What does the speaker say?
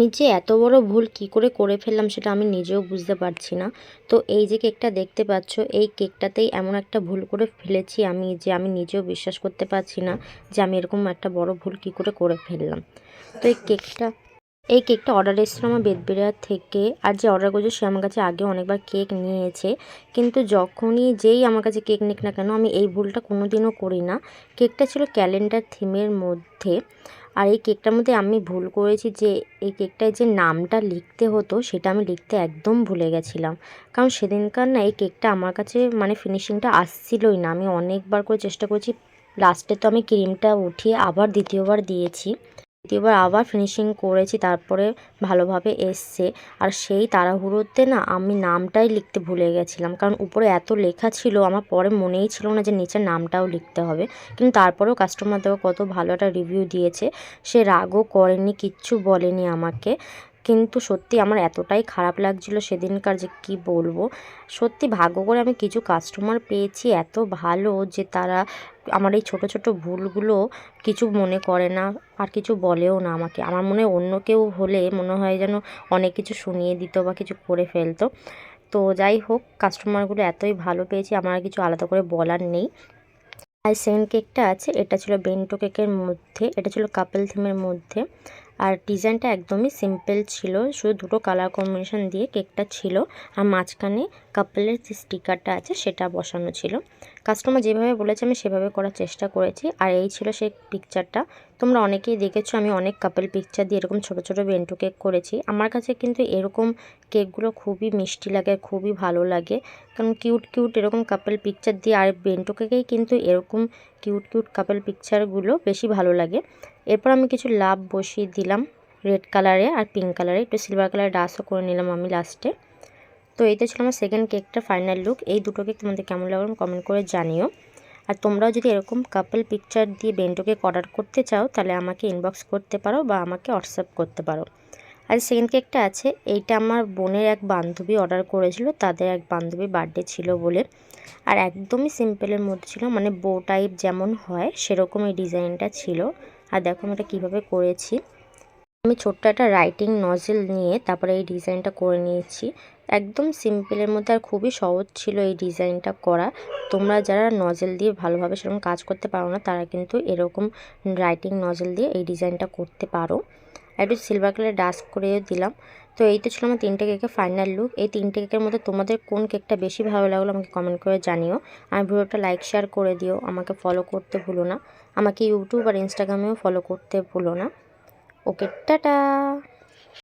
আমি যে এত বড় ভুল কি করে করে ফেললাম সেটা আমি নিজেও বুঝতে পারছি না। তো এই যে কেকটা দেখতে পাচ্ছ, এই কেকটাতেই এমন একটা ভুল করে ফেলেছি আমি যে আমি নিজেও বিশ্বাস করতে পারছি না যে আমি এরকম একটা বড় ভুল কি করে করে ফেললাম। তো এই কেকটা এই কেকটা অর্ডার এসেছিল আমার বেদবেড়া থেকে আর যে অর্ডার করেছে সে আমার কাছে আগে অনেকবার কেক নিয়েছে। কিন্তু যখনই যেই আমার কাছে কেক নিক না কেন আমি এই ভুলটা কোনো দিনও করি না। কেকটা ছিল ক্যালেন্ডার থিমের মধ্যে। আর এই কেকটার মধ্যে আমি ভুল করেছি যে এই কেকটায় যে নামটা লিখতে হতো, সেটা আমি লিখতে একদম ভুলে গেছিলাম। কারণ সেদিনকার না এই কেকটা আমার কাছে মানে ফিনিশিংটা আসছিলই না। আমি অনেকবার করে চেষ্টা করেছি লাস্টে তো আমি ক্রিমটা উঠিয়ে আবার দ্বিতীয়বার দিয়েছি। দ্বিতীয়বার আবার ফিনিশিং করেছি, তারপরে ভালোভাবে এসছে। আর সেই তাড়াহুড়োতে না আমি নামটাই লিখতে ভুলে গেছিলাম। কারণ উপরে এত লেখা ছিল, আমার পরে মনেই ছিল না যে নিচের নামটাও লিখতে হবে। কিন্তু তারপরেও কাস্টমার দেওয়া কত ভালো একটা রিভিউ দিয়েছে। সে রাগও করেনি, কিচ্ছু বলেনি আমাকে। কিন্তু সত্যি আমার এতটাই খারাপ লাগছিল সেদিনকার যে কি বলব। সত্যি ভাগ্য করে আমি কিছু কাস্টমার পেয়েছি, এত ভালো যে তারা আমার এই ছোট ছোট ভুলগুলো কিছু মনে করে না আর কিছু বলেও না আমাকে। আমার মনে অন্য কেউ হলে মনে হয় যেন অনেক কিছু শুনিয়ে দিত বা কিছু করে ফেলতো। তো যাই হোক কাস্টমারগুলো এতই ভালো পেয়েছি, আমার কিছু আলাদা করে বলার নেই। আর সেকেন্ড কেকটা আছে, এটা ছিল বেন্টো কেকের মধ্যে, এটা ছিল কাপেল থিমের মধ্যে। আর ডিজাইনটা একদমই সিম্পল ছিল, শুধু দুটো কালার কম্বিনেশান দিয়ে কেকটা ছিল আর মাঝখানে কাপলের যে স্টিকারটা আছে সেটা বসানো ছিল। কাস্টমার যেভাবে বলেছে, আমি সেভাবে করার চেষ্টা করেছি। আর এই ছিল সেই পিকচারটা তোমরা অনেকেই দেখেছ, আমি অনেক কাপেল পিকচার দিয়ে এরকম ছোটো ছোটো বেন্টু কেক করেছি। আমার কাছে কিন্তু এরকম কেকগুলো খুবই মিষ্টি লাগে, খুবই ভালো লাগে। কারণ কিউট কিউট এরকম কাপেল পিকচার দিয়ে আর বেন্টু কেকেই কিন্তু এরকম কিউট কিউট কাপেল পিকচারগুলো বেশি ভালো লাগে। এরপর আমি কিছু লাভ বসিয়ে দিলাম রেড কালারে আর পিঙ্ক কালারে একটু সিলভার কালারে ডাসও করে নিলাম আমি লাস্টে তো এইটা ছিল আমার সেকেন্ড কেকটা ফাইনাল লুক এই দুটো কেক তোমাদের কেমন লাগল কমেন্ট করে জানিও। আর তোমরাও যদি এরকম কাপল পিকচার দিয়ে বেন্টো কেক অর্ডার করতে চাও, তাহলে আমাকে ইনবক্স করতে পারো বা আমাকে হোয়াটসঅ্যাপ করতে পারো। আর সেকেন্ড কেকটা আছে, এইটা আমার বোনের এক বান্ধবী অর্ডার করেছিল, তাদের এক বান্ধবী বার্থডে ছিল বলে। আর একদমই সিম্পলের মধ্যে ছিল মানে বো টাইপ যেমন হয়, সেরকম এই ডিজাইনটা ছিল। আর দেখো আমি এটা কীভাবে করেছি। আমি ছোট্ট একটা রাইটিং নজেল নিয়ে তারপরে এই ডিজাইনটা করে নিয়েছি। একদম সিম্পলের মধ্যে আর খুবই সহজ ছিল এই ডিজাইনটা করা। তোমরা যারা নজেল দিয়ে ভালোভাবে সেরকম কাজ করতে পারো না, তারা কিন্তু এরকম রাইটিং নজেল দিয়ে এই ডিজাইনটা করতে পারো। একটু সিলভার কালার ডাস্ক করে দিলাম। তো এই তো ছিল আমার তিনটে কেকের ফাইনাল লুক এই তিনটে কেকের মধ্যে তোমাদের কোন কেকটা বেশি ভালো লাগল আমাকে কমেন্ট করে জানিও। আর ভিডিওটা লাইক শেয়ার করে দিও। আমাকে ফলো করতে ভুলো না। আমাকে ইউটিউব আর ইনস্টাগ্রামেও ফলো করতে ভুলো না। ওকে টাটা